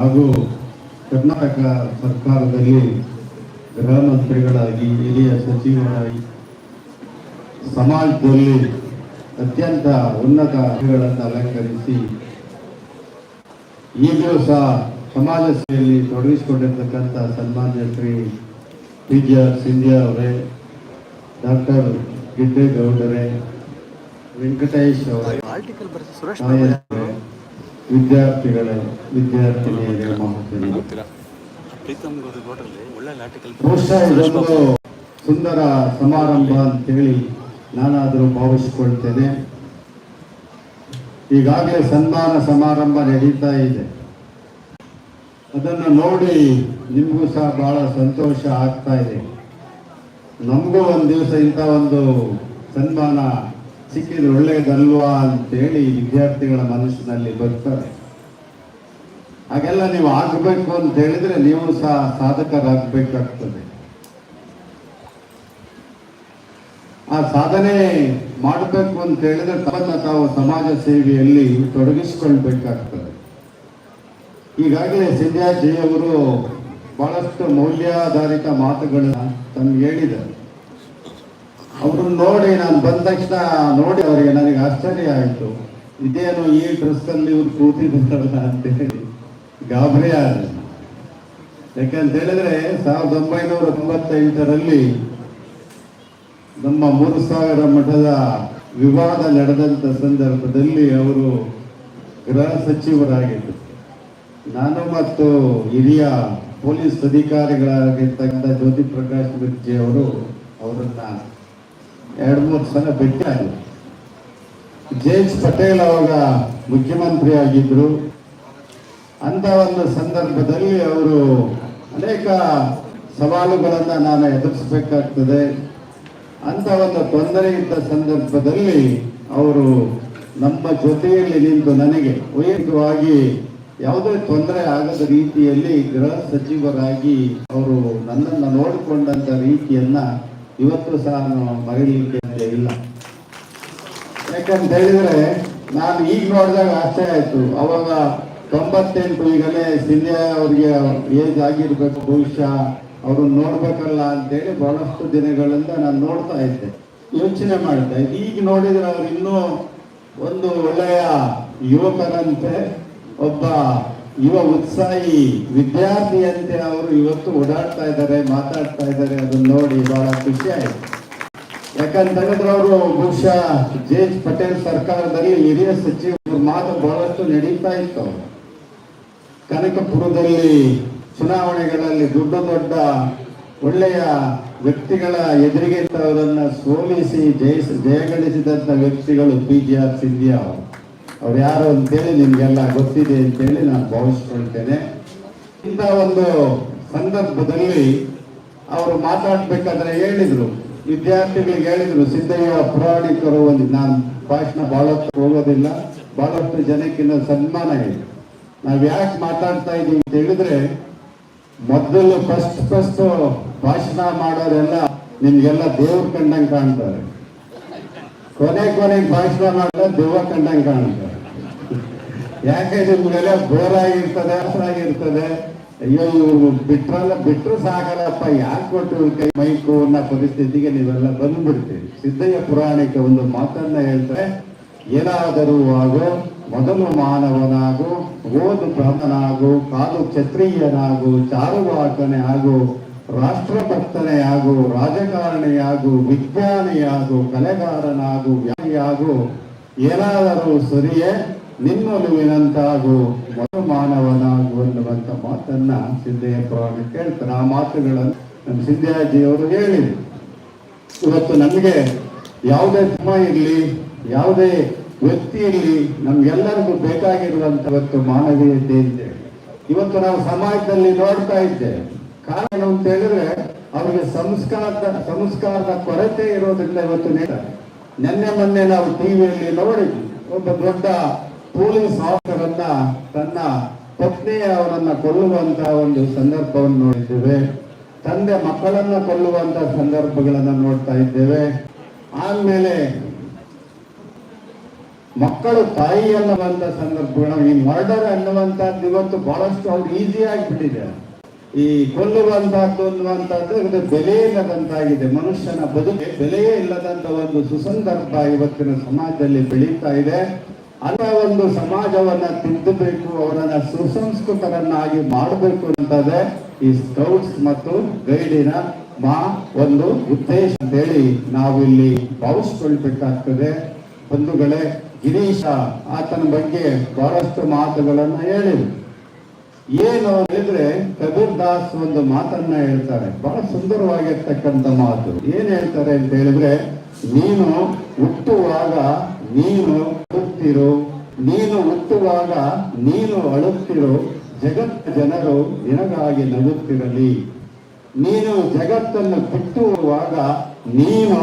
ಹಾಗೂ ಕರ್ನಾಟಕ ಸರ್ಕಾರದಲ್ಲಿ ಗೃಹ ಮಂತ್ರಿಗಳಾಗಿ ಹಿರಿಯ ಸಚಿವರಾಗಿ ಸಮಾಜದಲ್ಲಿ ಅತ್ಯಂತ ಉನ್ನತ ಹುದ್ದೆಗಳನ್ನು ಅಲಂಕರಿಸಿ ಈಗಲೂ ಸಹ ಸಮಾಜ ಸೇವೆಯಲ್ಲಿ ತೊಡಗಿಸಿಕೊಂಡಿರ್ತಕ್ಕಂಥ ಸನ್ಮಾನ್ಯ Shri P G R Scindia ಅವರೇ ಡಾಕ್ಟರ್ ಗಿಡ್ಡೇಗೌಡರೇ ವೆಂಕಟೇಶ್ ಅವರೇ. ವಿದ್ಯಾರ್ಥಿಗಳೇ ವಿದ್ಯಾರ್ಥಿನಿಯರಿಗೆ ಬಹುಶಃ ಇದೊಂದು ಸುಂದರ ಸಮಾರಂಭ ಅಂತೇಳಿ ನಾನಾದರೂ ಭಾವಿಸಿಕೊಳ್ತೇನೆ. ಈಗಾಗಲೇ ಸನ್ಮಾನ ಸಮಾರಂಭ ನಡೀತಾ ಇದೆ. ಅದನ್ನು ನೋಡಿ ನಿಮಗೂ ಸಹ ಬಹಳ ಸಂತೋಷ ಆಗ್ತಾ ಇದೆ. ನಮಗೂ ಒಂದು ದಿವಸ ಇಂಥ ಒಂದು ಸನ್ಮಾನ ಸಿಕ್ಕಿದ್ರೆ ಒಳ್ಳೆಯದಲ್ವಾ ಅಂತೇಳಿ ವಿದ್ಯಾರ್ಥಿಗಳ ಮನಸ್ಸಿನಲ್ಲಿ ಬರ್ತಾರೆ ಹಾಗೆಲ್ಲ ನೀವು ಆಗಬೇಕು ಅಂತ ಹೇಳಿದ್ರೆ ನೀವು ಸಹ ಸಾಧಕರಾಗಬೇಕಾಗ್ತದೆ. ಆ ಸಾಧನೆ ಮಾಡಬೇಕು ಅಂತ ಹೇಳಿದ್ರೆ ತನ್ನ ತಾವು ಸಮಾಜ ಸೇವೆಯಲ್ಲಿ ತೊಡಗಿಸಿಕೊಳ್ಬೇಕಾಗ್ತದೆ. ಈಗಾಗಲೇ ಸಿಂಧ್ಯಾಜಿ ಅವರು ಬಹಳಷ್ಟು ಮೌಲ್ಯಾಧಾರಿತ ಮಾತುಗಳನ್ನ ತಮ್ಗೆ ಹೇಳಿದ್ದಾರೆ. ಅವ್ರನ್ನ ನೋಡಿ ನಾನು ಬಂದ ತಕ್ಷಣ ನೋಡಿ ಅವರಿಗೆ ನನಗೆ ಆಶ್ಚರ್ಯ ಆಯಿತು. ಇದೇನು ಈ ಡ್ರೆಸ್ ಅಲ್ಲಿ ಇವ್ರು ಕೂತಿದ್ದಾರಲ್ಲ ಅಂತ ಹೇಳಿ ಗಾಬರಿ ಆದ ಯಾಕಂತ ಹೇಳಿದ್ರೆ ಸಾವಿರದ ಒಂಬೈನೂರ ತೊಂಬತ್ತೈದರಲ್ಲಿ ನಮ್ಮ ಮೂರು ಸಾವಿರ ಮಠದ ವಿವಾದ ನಡೆದಂತ ಸಂದರ್ಭದಲ್ಲಿ ಅವರು ಗೃಹ ಸಚಿವರಾಗಿದ್ದರು. ನಾನು ಮತ್ತು ಹಿರಿಯ ಪೊಲೀಸ್ ಅಧಿಕಾರಿಗಳಾಗಿರ್ತಕ್ಕಂಥ ಜ್ಯೋತಿ ಪ್ರಕಾಶ್ ಮಿರ್ಜಿ ಅವರು ಅವರನ್ನ ಎರಡು ಮೂರು ಸಲ ಭೇಟಿಯಾಗಿದ್ದರು ಜೇಮ್ಸ್ ಪಟೇಲ್ ಅವಾಗ ಮುಖ್ಯಮಂತ್ರಿ ಆಗಿದ್ರು ಅಂತ ಒಂದು ಸಂದರ್ಭದಲ್ಲಿ ಅವರು ಅನೇಕ ಸವಾಲುಗಳನ್ನು ನಾನು ಎದುರಿಸಬೇಕಾಗ್ತದೆ. ಅಂಥ ಒಂದು ತೊಂದರೆ ಇದ್ದ ಸಂದರ್ಭದಲ್ಲಿ ಅವರು ನಮ್ಮ ಜೊತೆಯಲ್ಲಿ ನಿಂತು ನನಗೆ ವೈಯಕ್ತಿಕವಾಗಿ ಯಾವುದೇ ತೊಂದರೆ ಆಗದ ರೀತಿಯಲ್ಲಿ ಗೃಹ ಸಚಿವರಾಗಿ ಅವರು ನನ್ನನ್ನು ನೋಡಿಕೊಂಡಂತ ರೀತಿಯನ್ನ ಇವತ್ತು ಸಹ ನಾನು ಇಲ್ಲ. ಯಾಕಂತ ಹೇಳಿದ್ರೆ, ನಾನು ಈಗ ನೋಡಿದಾಗ ಆಶ್ಚರ್ಯ ಆಯ್ತು. ಅವಾಗ ತೊಂಬತ್ತೆಂಟು ಈಗಲೇ ಸಿಂಧ್ಯಾ ಅವರಿಗೆ ಏಜ್ ಆಗಿರ್ಬೇಕು ಬಹುಶಃ ಅವರು ನೋಡ್ಬೇಕಲ್ಲ ಅಂತೇಳಿ ಬಹಳಷ್ಟು ದಿನಗಳಿಂದ ನಾನು ನೋಡ್ತಾ ಇದ್ದೆ. ಯೋಚನೆ ಮಾಡ್ತಾ ಇದ್ದೆ. ಈಗ ನೋಡಿದ್ರೆ ಅವ್ರು ಇನ್ನೂ ಒಂದು ಒಳ್ಳೆಯ ಯುವಕರಂತೆ ಒಬ್ಬ ಯುವ ಉತ್ಸಾಹಿ ವಿದ್ಯಾರ್ಥಿಯಂತೆ ಅವರು ಇವತ್ತು ಓಡಾಡ್ತಾ ಇದ್ದಾರೆ, ಮಾತಾಡ್ತಾ ಇದ್ದಾರೆ. ಅದನ್ನ ನೋಡಿ ಬಹಳ ಖುಷಿ ಆಯಿತು. ಯಾಕಂತಂದ್ರೆ ಅವರು ಬಹುಶಃ ಜೆ ಎಚ್ ಪಟೇಲ್ ಸರ್ಕಾರದಲ್ಲಿ ಹಿರಿಯ ಸಚಿವರು ಮಾತು ಬಹಳಷ್ಟು ನಡೀತಾ ಇತ್ತು. ಕನಕಪುರದಲ್ಲಿ ಚುನಾವಣೆಗಳಲ್ಲಿ ದೊಡ್ಡ ದೊಡ್ಡ ಒಳ್ಳೆಯ ವ್ಯಕ್ತಿಗಳ ಎದುರಿಗೆ ಅವರನ್ನು ಸೋಲಿಸಿ ಜಯಿಸಿ ಜಯಗಳಿಸಿದಂಥ ವ್ಯಕ್ತಿಗಳು ಪಿ ಜಿ ಆರ್ ಸಿಂಧಿಯಾ ಅವರು. ಅವ್ರು ಯಾರು ಅಂತೇಳಿ ನಿಮ್ಗೆಲ್ಲ ಗೊತ್ತಿದೆ ಅಂತೇಳಿ ನಾನು ಭಾವಿಸ್ಕೊಳ್ತೇನೆ. ಇಂಥ ಒಂದು ಸಂದರ್ಭದಲ್ಲಿ ಅವರು ಮಾತಾಡ್ಬೇಕಾದ್ರೆ ಹೇಳಿದ್ರು. ವಿದ್ಯಾರ್ಥಿಗಳಿಗೆ ಹೇಳಿದ್ರು, ಸಿದ್ದಯ್ಯ ಪುರಾಣಿಕರು ಒಂದು ನಾನು ಭಾಷಣ ಬಹಳಷ್ಟು ಹೋಗೋದಿಲ್ಲ ಬಹಳಷ್ಟು ಜನಕ್ಕಿನ್ನ ಸನ್ಮಾನ ಇದೆ. ನಾವು ಯಾಕೆ ಮಾತಾಡ್ತಾ ಇದ್ದೀವಿ ಅಂತ ಹೇಳಿದ್ರೆ, ಮೊದಲು ಫಸ್ಟ್ ಫಸ್ಟ್ ಭಾಷಣ ಮಾಡೋರೆಲ್ಲ ನಿಮ್ಗೆಲ್ಲ ದೇವ್ರ ಕಂಡಂಗೆ ಕಾಣ್ತಾರೆ. ಕೊನೆ ಕೊನೆಗೆ ಭಾಷಣ ಮಾಡಿದ್ರೆ ದೆವ್ವ ಕಂಡಂಗೆ ಕಾಣುತ್ತೆ. ಯಾಕೆ ನಿಮ್ಗೆಲ್ಲ ಬೋರ್ ಆಗಿರ್ತದೆ ಆಗಿರ್ತದೆ ಅಯ್ಯೋ, ಇವ್ರು ಬಿಟ್ರಲ್ಲ ಬಿಟ್ಟರು ಸಾಕಲ್ಲಪ್ಪ ಯಾಕೆ ಕೊಟ್ಟು ಕೈ ಮೈಕು ಅನ್ನೋ ಪರಿಸ್ಥಿತಿಗೆ ನೀವೆಲ್ಲ ಬಂದ್ಬಿಡ್ತೀರಿ. ಸಿದ್ದಯ್ಯ ಪುರಾಣಿಕ ಒಂದು ಮಾತನ್ನ ಹೇಳ್ತಾರೆ, ಏನಾದರೂ ಆಗೋ, ಮೊದಲು ಮಾನವನಾಗು, ಓದು ಬ್ರಾಹ್ಮಣನಾಗು ಕಾಲು ಕ್ಷತ್ರಿಯನಾಗು, ಚಾರುವಾಕನೆ ಆಗು ರಾಷ್ಟ್ರಭಕ್ತನೇ ಆಗು ರಾಜಕಾರಣಿಯಾಗು, ವಿಜ್ಞಾನಿಯಾಗು, ಕಲೆಗಾರನಾಗು ವ್ಯಾಯಾಗು ಏನಾದರೂ ಸರಿಯೇ, ನಿನ್ನೊಲುವಿನಂತಾಗು, ಮನುಮಾನವನಾಗು ಮಾನವನಾಗು ಅನ್ನುವಂತ ಮಾತನ್ನ ಪುರಾಣ ಕೇಳ್ತಾರೆ ಆ ಮಾತುಗಳನ್ನು ನಮ್ಮ ಸಿದ್ದಯ್ಯಜಿಯವರು ಹೇಳಿದರು. ಇವತ್ತು ನಮಗೆ ಯಾವುದೇ ಧರ್ಮ ಇರಲಿ, ಯಾವುದೇ ವ್ಯಕ್ತಿ ಇರಲಿ, ನಮ್ಗೆಲ್ಲರಿಗೂ ಬೇಕಾಗಿರುವಂಥ ಇವತ್ತು ಮಾನವೀಯತೆ ಇದೆ. ಇವತ್ತು ನಾವು ಸಮಾಜದಲ್ಲಿ ನೋಡ್ತಾ ಇದ್ದೇವೆ. ಕಾರಣ ಅಂತ ಹೇಳಿದ್ರೆ ಅವರಿಗೆ ಸಂಸ್ಕಾರದ ಸಂಸ್ಕಾರದ ಕೊರತೆ ಇರೋದ್ರಿಂದ ಇವತ್ತು ನೇರ ನಿನ್ನೆ ಮೊನ್ನೆ ನಾವು ಟಿವಿಯಲ್ಲಿ ನೋಡಿದ್ವಿ. ಒಬ್ಬ ದೊಡ್ಡ ಪೊಲೀಸ್ ಆಫೀಸರನ್ನ, ತನ್ನ ಪತ್ನಿ ಅವರನ್ನ ಕೊಲ್ಲುವಂತ ಒಂದು ಸಂದರ್ಭವನ್ನು ನೋಡಿದ್ದೇವೆ. ತಂದೆ ಮಕ್ಕಳನ್ನ ಕೊಲ್ಲುವಂತ ಸಂದರ್ಭಗಳನ್ನ ನೋಡ್ತಾ ಇದ್ದೇವೆ. ಆಮೇಲೆ ಮಕ್ಕಳು ತಾಯಿ ಅನ್ನುವಂತ ಸಂದರ್ಭಗಳು, ಈ ಮರ್ಡರ್ ಅನ್ನುವಂಥದ್ದು ಇವತ್ತು ಬಹಳಷ್ಟು ಅವ್ರು ಈಸಿ ಆಗಿಬಿಟ್ಟಿದೆ ಈ ಕೊಲ್ಲುವಂತಹದ್ದು ಅನ್ನುವಂಥದ್ದು ಇದು ಬೆಲೆ ಇಲ್ಲದಂತಾಗಿದೆ. ಮನುಷ್ಯನ ಬದುಕೆ ಬೆಲೆಯೇ ಇಲ್ಲದಂತ ಒಂದು ಸುಸಂದರ್ಭ ಇವತ್ತಿನ ಸಮಾಜದಲ್ಲಿ ಬೆಳೀತಾ ಇದೆ. ಅಂತ ಒಂದು ಸಮಾಜವನ್ನ ತಿದ್ದಬೇಕು, ಅವರನ್ನ ಸುಸಂಸ್ಕೃತರನ್ನಾಗಿ ಮಾಡಬೇಕು ಅಂತಂದ್ರೆ ಈ ಸ್ಕೌಟ್ಸ್ ಮತ್ತು ಗೈಡಿನ ಮಾ ಒಂದು ಉದ್ದೇಶ ಅಂತ ಹೇಳಿ ನಾವು ಇಲ್ಲಿ ಭಾವಿಸ್ಕೊಳ್ಬೇಕಾಗ್ತದೆ. ಬಂಧುಗಳೇ, ಗಿರೀಶ, ಆತನ ಬಗ್ಗೆ ಬಹಳಷ್ಟು ಮಾತುಗಳನ್ನು ಹೇಳಿದ್ರು. ಏನು ಹೇಳಿದ್ರೆ ಕಬೀರ್ ದಾಸ್ ಒಂದು ಮಾತನ್ನ ಹೇಳ್ತಾರೆ. ಬಹಳ ಸುಂದರವಾಗಿರ್ತಕ್ಕಂಥ ಮಾತು. ಏನ್ ಹೇಳ್ತಾರೆ ಅಂತ ಹೇಳಿದ್ರೆ, ನೀನು ಹುಟ್ಟುವಾಗ ನೀನು ಹುಟ್ಟಿರು, ನೀನು ಹುಟ್ಟುವಾಗ ನೀನು ಅಳುತ್ತಿರು, ಜಗತ್ ಜನರು ನಿನಗಾಗಿ ನಗುತ್ತಿರಲಿ. ನೀನು ಜಗತ್ತನ್ನು ಬಿಟ್ಟು ಹೋಗುವಾಗ ನೀನು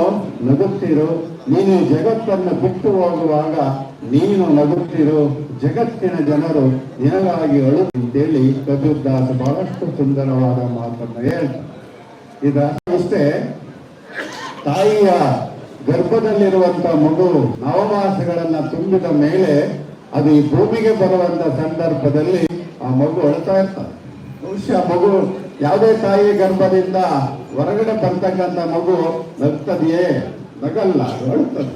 ನಗುತ್ತಿರು, ನೀನು ಜಗತ್ತನ್ನು ಬಿಟ್ಟು ಹೋಗುವಾಗ ನೀನು ನಗುತ್ತಿರು. ಜಗತ್ತಿನ ಜನರು ನಿನಗಾಗಿ ಅಳು ಅಂತೇಳಿ ಕಬೀರ್ದಾಸ್ ಬಹಳಷ್ಟು ಸುಂದರವಾದ ಮಾತನ್ನು ಹೇಳ್ತಾರೆ ಇದ ಅಷ್ಟೇ, ತಾಯಿಯ ಗರ್ಭದಲ್ಲಿರುವಂತ ಮಗು ನವಮಾಸಗಳನ್ನ ತುಂಬಿದ ಮೇಲೆ ಅದು ಈ ಭೂಮಿಗೆ ಬರುವಂತ ಸಂದರ್ಭದಲ್ಲಿ ಆ ಮಗು ಅಳ್ತಾ ಇರ್ತಾರೆ ಬಹುಶಃ ಮಗು ಯಾವುದೇ ತಾಯಿ ಗರ್ಭದಿಂದ ಹೊರಗಡೆ ಬರ್ತಕ್ಕಂಥ ಮಗು ನಗ್ತದೆಯೇ? ನಗಲ್ಲ ಅಳುತ್ತದೆ.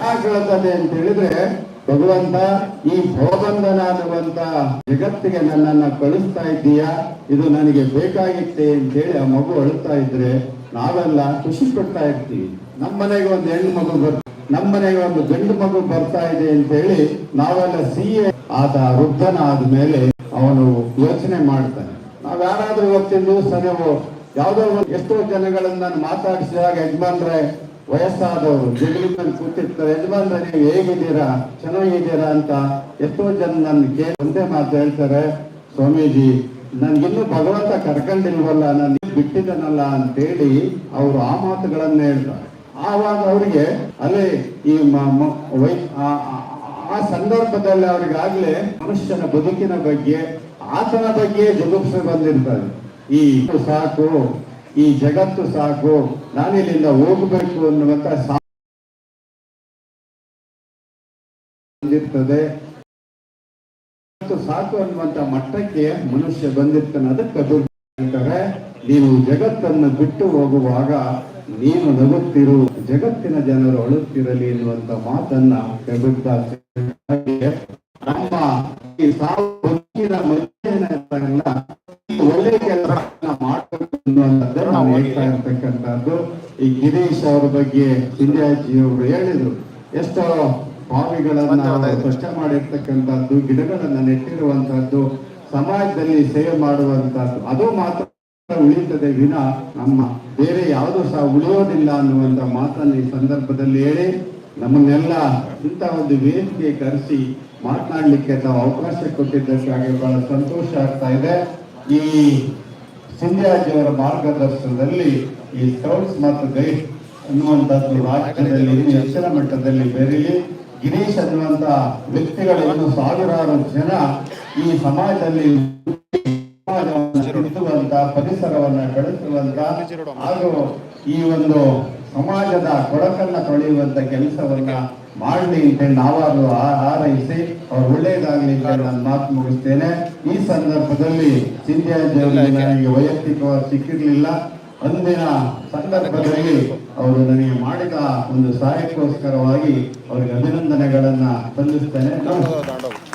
ಯಾಕೆ ಅಂತ ಹೇಳಿದ್ರೆ ಭಗವಂತ, ಈ ಭವಬಂಧನ ಅನ್ನುವಂತ ಜಗತ್ತಿಗೆ ನನ್ನನ್ನ ಕಳಿಸ್ತಾ ಇದ್ದೀಯಾ? ಇದು ನನಗೆ ಬೇಕಾಗಿತ್ತೆ ಅಂತೇಳಿ ಆ ಮಗು ಅಳ್ತಾ ಇದ್ರೆ, ನಾವೆಲ್ಲ ಖುಷಿ ಪಡ್ತಾ ಇರ್ತೀವಿ. ನಮ್ಮ ಮನೆಗೆ ಒಂದು ಹೆಣ್ಣು ಮಗು ಬರ್ ನಮ್ಮ ಮನೆಗೆ ಒಂದು ಗಂಡು ಮಗು ಬರ್ತಾ ಇದೆ ಅಂತ ಹೇಳಿ ನಾವೆಲ್ಲ ಸಿಎ ಆತ ವೃದ್ಧನ ಆದ್ಮೇಲೆ ಅವನು ಯೋಚನೆ ಮಾಡ್ತಾನೆ. ನಾವ್ ಯಾರಾದ್ರೂ ಇವತ್ತಿನ ದಿವಸ ನೀವು ಯಾವ್ದೋ ಎಷ್ಟೋ ಜನಗಳನ್ನ ನಾನು ಮಾತಾಡಿಸಿದಾಗ ಯಜಮಾನ್ರೆ ವಯಸ್ಸಾದವರು ಜಗಲಿನಲ್ಲಿ ಕೂತಿರ್ತಾರೆ. ಯಜಮಾನ್ ನೀವು ಹೇಗಿದ್ದೀರಾ? ಚೆನ್ನಾಗಿದ್ದೀರಾ ಅಂತ ಎಷ್ಟೋ ಜನ ನನ್ನ ಕೇಳಿ ಒಂದೇ ಮಾತು ಹೇಳ್ತಾರೆ, ಸ್ವಾಮೀಜಿ, ನನ್ಗಿನ್ನೂ ಭಗವಂತ ಕರ್ಕೊಂಡಿಲ್ವಲ್ಲ, ನಾನು ಅಂತ ಅಂತೇಳಿ ಅವರು ಆ ಮಾತುಗಳನ್ನ ಹೇಳ್ತಾರೆ. ಆವಾಗ ಅವರಿಗೆ, ಅಲ್ಲೇ ಈ ಆ- ಸಂದರ್ಭದಲ್ಲಿ ಅವ್ರಿಗಾಗ್ಲೇ ಮನುಷ್ಯನ ಬದುಕಿನ ಬಗ್ಗೆ, ಆತನ ಬಗ್ಗೆ ಜಗುಪ್ಸೆ ಬಂದಿರ್ತಾರೆ. ಈ, ಸಾಕು ಈ ಜಗತ್ತು ಸಾಕು, ನಾನಿಲ್ಲಿಂದ ಹೋಗಬೇಕು ಅನ್ನುವಂತ ಬಂದಿರ್ತದೆ. ಸಾಕು ಅನ್ನುವಂತ ಮಟ್ಟಕ್ಕೆ ಮನುಷ್ಯ ಬಂದಿರ್ತಾನೆ, ಅದಕ್ಕೆ ಅದು ನೀವು ನೀನು ಜಗತ್ತನ್ನು ಬಿಟ್ಟು ಹೋಗುವಾಗ ನೀನು ನಗುತ್ತಿರು, ಜಗತ್ತಿನ ಜನರು ಅಳುತ್ತಿರಲಿ ಎನ್ನುವಂತ ಮಾತನ್ನ ನಮ್ಮ ಈ ಸಾವು ಒಳ್ಳೆ ಕೆಲಸ ನಾವು ಹೇಳ್ತಾ ಇರ್ತಕ್ಕಂಥದ್ದು ಈ ಗಿರೀಶ್ ಅವ್ರ ಬಗ್ಗೆ ಸಿಂಧ್ಯಾಜಿ ಅವರು ಹೇಳಿದ್ರು ಎಷ್ಟೋ ಬಾವಿಗಳನ್ನ ಸ್ಪಷ್ಟ ಸ್ವಚ್ಛ ಮಾಡಿರ್ತಕ್ಕಂಥದ್ದು ಗಿಡಗಳನ್ನ ನೆಟ್ಟಿರುವಂತಹದ್ದು ಸಮಾಜದಲ್ಲಿ ಸೇವೆ ಮಾಡುವಂತಹದ್ದು ಅದು ಮಾತ್ರ ಉಳಿಯುತ್ತದೆ ವಿನ ನಮ್ಮ. ಬೇರೆ ಯಾವುದು ಸಹ ಉಳಿಯೋದಿಲ್ಲ ಅನ್ನುವಂತ ಮಾತನ್ನ ಈ ಸಂದರ್ಭದಲ್ಲಿ ಹೇಳಿ ನಮ್ಮನ್ನೆಲ್ಲ ಇಂಥ ಒಂದು ವೇದಿಕೆ ಕರೆಸಿ ಮಾತನಾಡ್ಲಿಕ್ಕೆ ತಾವು ಅವಕಾಶ ಕೊಟ್ಟಿದ್ದಕ್ಕಾಗಿ ಬಹಳ ಸಂತೋಷ ಆಗ್ತಾ ಇದೆ. ಈ ಸಿಂಧ್ಯಾಜಿ ಅವರ ಮಾರ್ಗದರ್ಶನದಲ್ಲಿ ಈ ಸ್ಕೌಟ್ಸ್ ಮತ್ತು ಗೈಡ್ ಅನ್ನುವಂಥದ್ದು ರಾಜ್ಯದಲ್ಲಿ, ಇನ್ನು ಹೆಚ್ಚಿನ ಮಟ್ಟದಲ್ಲಿ ಬೆರೀಲಿ. ಗಿರೀಶ್ ಅನ್ನುವಂತ ವ್ಯಕ್ತಿಗಳು ಇನ್ನು ಸಾವಿರಾರು ಜನ ಈ ಸಮಾಜದಲ್ಲಿ ಪರಿಸರವನ್ನ ಬೆಳೆಸುವಂತ ಹಾಗೂ ಈ ಒಂದು ಸಮಾಜದ ಕೊಡಕನ್ನ ತೊಳೆಯುವಂತ ಕೆಲಸವನ್ನ ಮಾಡಲಿ ಅಂತ ಹೇಳಿ ನಾವಾದ್ರು ಹಾರೈಸಿ ಅವ್ರು ಒಳ್ಳೇದಾಗ್ಲಿ ಅಂತ ನಾನು ಮಾತು ಮುಗಿಸ್ತೇನೆ. ಈ ಸಂದರ್ಭದಲ್ಲಿ ಸಿಂಧ್ಯಾಜಿ ನನಗೆ ವೈಯಕ್ತಿಕವಾಗಿ ಸಿಕ್ಕಿರ್ಲಿಲ್ಲ. ಅಂದಿನ ಸಂದರ್ಭದಲ್ಲಿ ಅವರು ನನಗೆ ಮಾಡಿದ ಒಂದು ಸಹಾಯಕ್ಕೋಸ್ಕರವಾಗಿ ಅವರಿಗೆ ಅಭಿನಂದನೆಗಳನ್ನ ಸಲ್ಲಿಸ್ತೇನೆ. ನಮಸ್ಕಾರ.